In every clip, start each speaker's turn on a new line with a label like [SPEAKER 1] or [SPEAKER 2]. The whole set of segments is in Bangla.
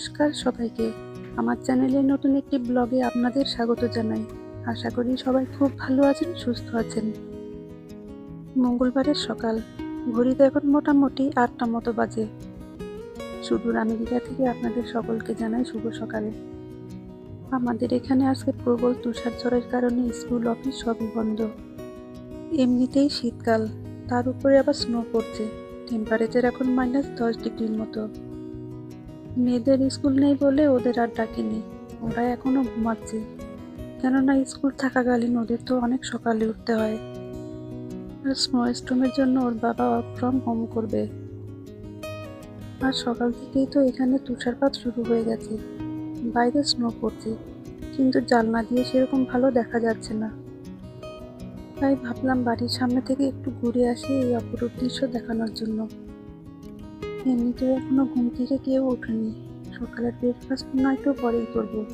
[SPEAKER 1] নমস্কার সবাইকে। আমার চ্যানেলে নতুন একটি ব্লগে আপনাদের স্বাগত জানাই। আশা করি সবাই খুব ভালো আছেন, সুস্থ আছেন। মঙ্গলবারের সকাল। ঘড়িতে এখন মোটামুটি আটটা মতো বাজে। সুদূর আমেরিকা থেকে আপনাদের সকলকে জানাই শুভ সকালে। আমাদের এখানে আজকে প্রবল তুষার ঝড়ের কারণে স্কুল, অফিস সবই বন্ধ। এমনিতেই শীতকাল। তার উপরে আবার স্নো পড়ছে। টেম্পারেচার এখন মাইনাস দশ ডিগ্রির মতো। মেয়েদের স্কুল নেই বলে ওদের আর ডাকেনি। ওরা এখনও ঘুমাচ্ছে। কেননা স্কুল থাকাকালীন ওদের তো অনেক সকালে উঠতে হয়। স্নো স্ট্রমের জন্য ওর বাবা ওয়ার্ক ফ্রম হোম করবে। আর সকাল থেকেই তো এখানে তুষারপাত শুরু হয়ে গেছে। বাইরে স্নো পড়ছে। কিন্তু জানলা দিয়ে সেরকম ভালো দেখা যাচ্ছে না। তাই ভাবলাম বাড়ির সামনে থেকে একটু ঘুরে আসি এই অপরূপ দৃশ্য দেখানোর জন্য। এমনিতেও এখনও ঘুম থেকে কেউ ওঠেনি। সকালের ব্রেকফাস্ট নয়তো পরেই করব।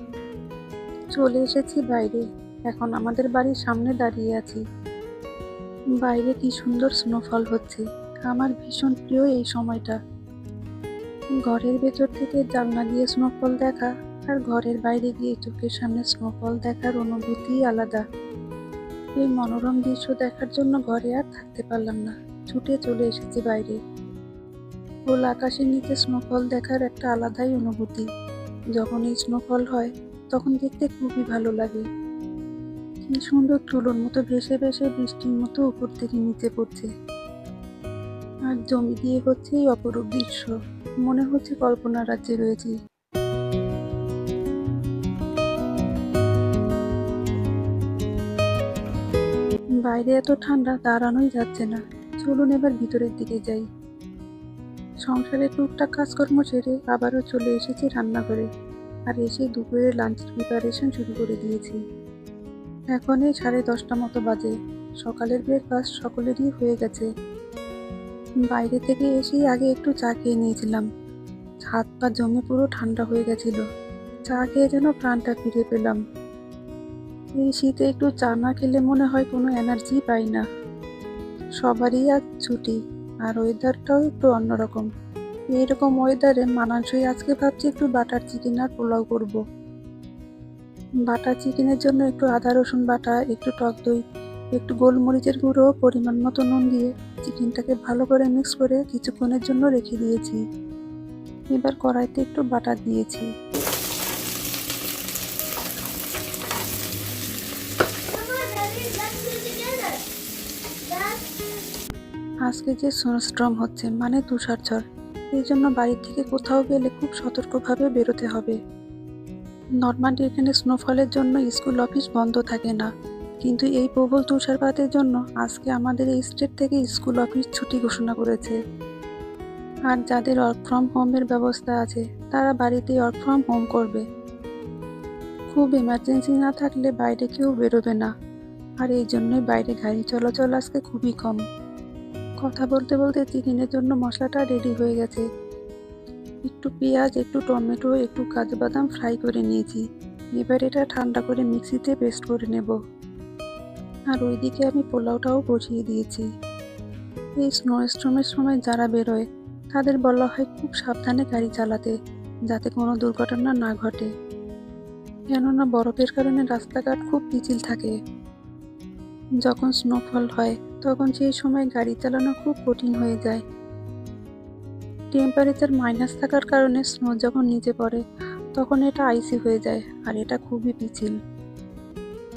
[SPEAKER 1] চলে এসেছি বাইরে। এখন আমাদের বাড়ির সামনে দাঁড়িয়ে আছি। বাইরে কি সুন্দর স্নোফল হচ্ছে। আমার ভীষণ প্রিয় এই সময়টা। ঘরের ভেতর থেকে জানলা দিয়ে স্নোফল দেখা আর ঘরের বাইরে গিয়ে চোখের সামনে স্নোফল দেখার অনুভূতি আলাদা। এই মনোরম দৃশ্য দেখার জন্য ঘরে আর থাকতে পারলাম না। ছুটে চলে এসেছি বাইরে। খোল আকাশের নিচে স্নোফল দেখার একটা আলাদাই অনুভূতি। যখন এই স্নোফল হয়, তখন দেখতে খুবই ভালো লাগে। কি সুন্দর তুলোর মতো ভেসে ভেসে বৃষ্টির মতো উপর থেকে নিচে পড়ছে। আর জমি দিয়ে হচ্ছে এই অপরূপ দৃশ্য। মনে হচ্ছে কল্পনা রাজ্যে রয়েছি। বাইরে এত ঠান্ডা, দাঁড়ানোই যাচ্ছে না। চলুন এবার ভিতরের দিকে যাই। সংসারের টুকটাক কাজকর্ম সেরে আবারও চলে এসেছি রান্নাঘরে আর এসে দুপুরের লাঞ্চের প্রিপারেশন শুরু করে দিয়েছি। এখন এই সাড়ে দশটা মতো বাজে। সকালের ব্রেকফাস্ট সকলেরই হয়ে গেছে। বাইরে থেকে এসেই আগে একটু চা খেয়ে নিয়েছিলাম। হাত পা জমে পুরো ঠান্ডা হয়ে গেছিল। চা খেয়ে যেন প্রাণটা ফিরে পেলাম। এই শীতে একটু চা না খেলে মনে হয় কোনো এনার্জি পাই না। সবারই আজ ছুটি। আর ওয়েদারটাও একটু অন্যরকম। এইরকম ওয়েদারে মানানসই আজকে ভাবছি একটু বাটার চিকেন আর পোলাও করব। বাটার চিকেনের জন্য একটু আদা, রসুন বাটা, একটু টক দই, একটু গোলমরিচের গুঁড়ো, পরিমাণ মতো নুন দিয়ে চিকেনটাকে ভালো করে মিক্স করে কিছুক্ষণের জন্য রেখে দিয়েছি। এবার কড়াইতে একটু বাটার দিয়েছি। আজকে যে স্নোস্ট্রম হচ্ছে মানে তুষার ঝড় এই জন্য বাড়ি থেকে কোথাও গেলে খুব সতর্কভাবে বেরোতে হবে। নর্মালি এখানে স্নোফলের জন্য স্কুল অফিস বন্ধ থাকে না। কিন্তু এই প্রবল তুষারপাতের জন্য আজকে আমাদের এই স্টেট থেকে স্কুল অফিস ছুটি ঘোষণা করেছে। আর যাদের ওয়ার্ক ফ্রম হোমের ব্যবস্থা আছে, তারা বাড়িতে ওয়ার্ক ফ্রম হোম করবে। খুব এমার্জেন্সি না থাকলে বাইরে কেউ বেরোবে না। আর এই জন্যই বাইরে গাড়ি চলাচল আজকে খুবই কম। কথা বলতে বলতে চিকেনের জন্য মশলাটা রেডি হয়ে গেছে। একটু পেঁয়াজ, একটু টমেটো, একটু কাজু বাদাম ফ্রাই করে নিয়েছি। এবার এটা ঠান্ডা করে মিক্সিতে পেস্ট করে নেব। আর ওইদিকে আমি পোলাওটাও বসিয়ে দিয়েছি। এই স্নো স্ট্রমের সময় যারা বেরোয়, তাদের বলা হয় খুব সাবধানে গাড়ি চালাতে, যাতে কোনো দুর্ঘটনা না ঘটে। কেননা বরফের কারণে রাস্তাঘাট খুব পিছিল থাকে। যখন স্নোফল হয় তখন সেই সময় গাড়ি চালানো খুব কঠিন হয়ে যায়। টেম্পারেচার মাইনাস থাকার কারণে স্নো যখন নিচে পড়ে, তখন এটা আইসি হয়ে যায়, আর এটা খুবই পিছিল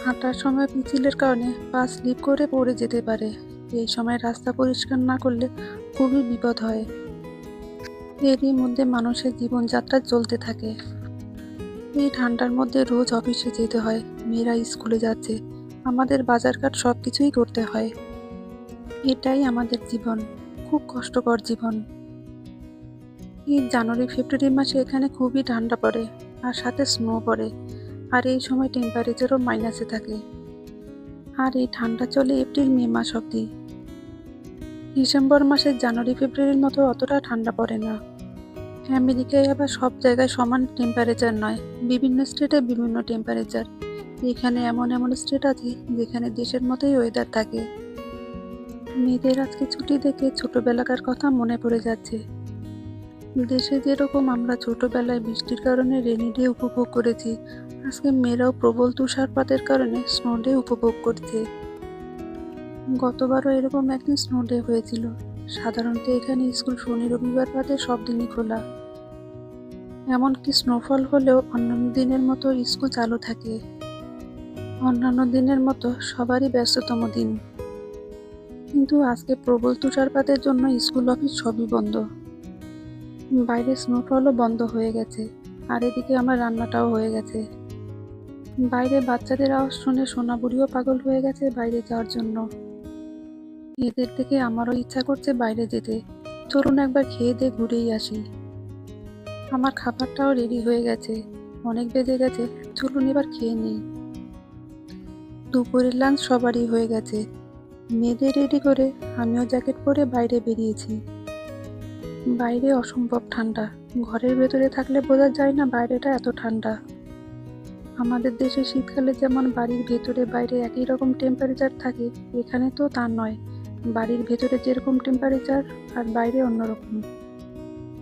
[SPEAKER 1] হাঁটার সময় পিছিলের কারণে পা স্লিপ করে পড়ে যেতে পারে। এই সময় রাস্তা পরিষ্কার না করলে খুবই বিপদ হয়। এরই মধ্যে মানুষের জীবনযাত্রা চলতে থাকে। এই ঠান্ডার মধ্যে রোজ অফিসে যেতে হয়, মেয়েরা স্কুলে যাচ্ছে, আমাদের বাজারঘাট সব কিছুই করতে হয়। এটাই আমাদের জীবন, খুব কষ্টকর জীবন। এই জানুয়ারি, ফেব্রুয়ারি মাসে এখানে খুবই ঠান্ডা পড়ে আর সাথে স্নো পড়ে, আর এই সময় টেম্পারেচারও মাইনাসে থাকে। আর এই ঠান্ডা চলে এপ্রিল, মে মাস অবধি। ডিসেম্বর মাসে জানুয়ারি, ফেব্রুয়ারির মতো অতটা ঠান্ডা পড়ে না। আমেরিকায় আবার সব জায়গায় সমান টেম্পারেচার নয়, বিভিন্ন স্টেটে বিভিন্ন টেম্পারেচার এখানে এমন এমন স্টেট আছে যেখানে দেশের মতোই ওয়েদার থাকে। মেয়েদের আজকে ছুটি দেখে ছোটবেলাকার কথা মনে পড়ে যাচ্ছে। দেশে যেরকম আমরা ছোটবেলায় বৃষ্টির কারণে রেনি ডে উপভোগ করেছি, আজকে মেয়েরাও প্রবল তুষারপাতের কারণে স্নো ডে উপভোগ করছে। গতবারও এরকম একদিন স্নো ডে হয়েছিল। সাধারণত এখানে স্কুল শনি, রবিবার বাদে সব দিনই খোলা। এমনকি স্নোফল হলেও অন্যান্য দিনের মতো স্কুল চালু থাকে। অন্যান্য দিনের মতো সবারই ব্যস্ততম দিন। কিন্তু আজকে প্রবল তুষারপাতের জন্য স্কুল অফিস সবই বন্ধ। বাইরে স্নোফলও বন্ধ হয়ে গেছে, আর এদিকে আমার রান্নাটাও হয়ে গেছে। বাইরে বাচ্চাদের আওয়াজ শুনে সোনাবুড়িও পাগল হয়ে গেছে বাইরে যাওয়ার জন্য। এদের থেকে আমারও ইচ্ছা করছে বাইরে যেতে। চলুন একবার খেয়ে দিয়ে ঘুরেই আসি। আমার খাবারটাও রেডি হয়ে গেছে, অনেক বেজে গেছে, চলুন এবার খেয়ে নিই। দুপুরের লাঞ্চ সবারই হয়ে গেছে। মেয়েদের রেডি করে আমিও জ্যাকেট পরে বাইরে বেরিয়েছি। বাইরে অসম্ভব ঠান্ডা। ঘরের ভেতরে থাকলে বোঝা যায় না বাইরেটা এত ঠান্ডা। আমাদের দেশে শীতকালে যেমন বাড়ির ভেতরে বাইরে একই রকম টেম্পারেচার থাকে, এখানে তো তা নয়। বাড়ির ভেতরে যেরকম টেম্পারেচার আর বাইরে অন্যরকম।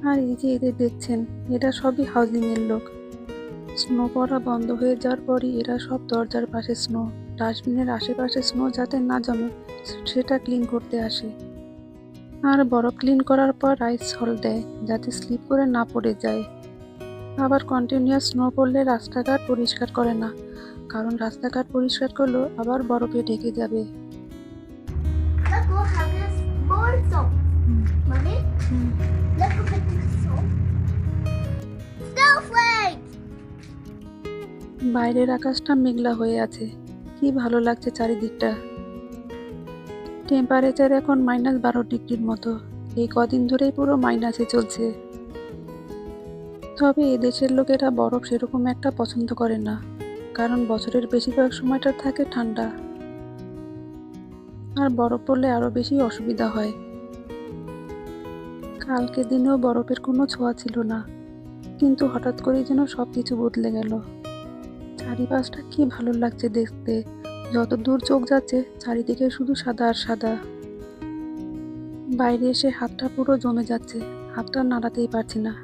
[SPEAKER 1] আর এই যে এদের দেখছেন, এরা সবই হাউজিংয়ের লোক। স্নো পড়া বন্ধ হয়ে যাওয়ার পরই এরা সব দরজার পাশে স্নো ডাস্টবিনের আশেপাশে স্নো যাতে না জমে সেটা ক্লিন করতে আসে। আর বরফ ক্লিন করার পর আইস হল দেয় যাতে স্লিপ করে না পড়ে যায়। আবার কন্টিনিউয়াস স্নো পড়লে রাস্তাঘাট পরিষ্কার করে না কারণ রাস্তাঘাট পরিষ্কার করলেও আবার বরফে ঢেকে যাবে! বাইরের আকাশটা মেঘলা হয়ে আছে। কি ভালো লাগছে চারিদিকটা। টেম্পারেচার এখন মাইনাস বারো ডিগ্রির মতো। এই কদিন ধরেই পুরো মাইনাসে চলছে। তবে এদেশের লোকেরা বরফ সেরকম একটা পছন্দ করে না, কারণ বছরের বেশিরভাগ সময়টা থাকে ঠান্ডা। আর বরফ পড়লে আরও বেশি অসুবিধা হয়। কালকে দিনেও বরফের কোনো ছোঁয়া ছিল না, কিন্তু হঠাৎ করেই যেন সব কিছু বদলে গেল। চারিপাশটা কি ভালো লাগছে দেখতে। যত দূর চোখ যাচ্ছে, চারিদিকে শুধু সাদা আর সাদা। বাইরে এসে হাতটা পুরো জমে যাচ্ছে, হাতটা নাড়াতেই পারছি না।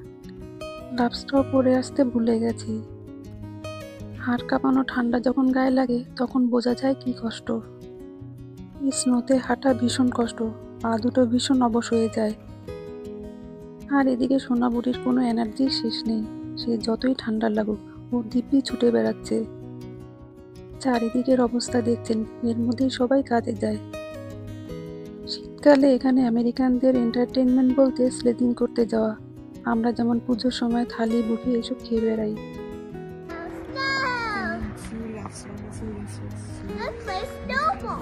[SPEAKER 1] গ্লাভসটাও পরে আসতে ভুলে গেছি। হাড় কাঁপানো ঠান্ডা যখন গায়ে লাগে, তখন বোঝা যায় কি কষ্ট। স্নোতে হাঁটা ভীষণ কষ্ট, পা দুটো ভীষণ অবশ হয়ে যায়। আর এদিকে সোনাবুড়ির কোনো এনার্জির শেষ নেই, সে যতই ঠান্ডা লাগুক, ও দিব্যি ছুটে বেড়াচ্ছে। চারিদিকের অবস্থা দেখছেন, এর মধ্যেই সবাই কাজে যায় শীতকালে এখানে আমেরিকানদের এন্টারটেনমেন্ট বলতে স্লেদিং করতে যাওয়া আমরা যেমন পুজোর সময় থালি, বুফে এসব খেয়ে বেড়াই!
[SPEAKER 2] Let's play snowball.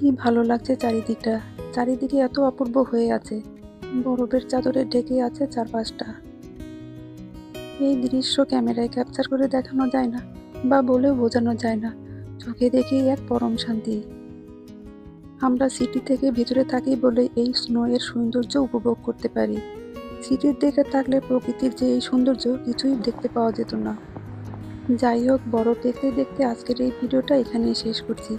[SPEAKER 1] কি ভালো লাগছে চারিদিকটা। চারিদিকে এত অপূর্ব হয়ে আছে। বরফের চাদরে ঢেকে আছে চারপাশটা। এই দৃশ্য ক্যামেরায় ক্যাপচার করে দেখানো যায় না বা বলেও বোঝানো যায় না। চোখে দেখেই এক পরম শান্তি। আমরা সিটি থেকে ভিতরে থাকি বলে এই স্নো এর সৌন্দর্য উপভোগ করতে পারি। সিটির দিকে থাকলে প্রকৃতির যে এই সৌন্দর্য কিছুই দেখতে পাওয়া যেত না। যাই হোক, বরফ দেখতে দেখতে আজকের এই ভিডিওটা এখানেই শেষ করছি।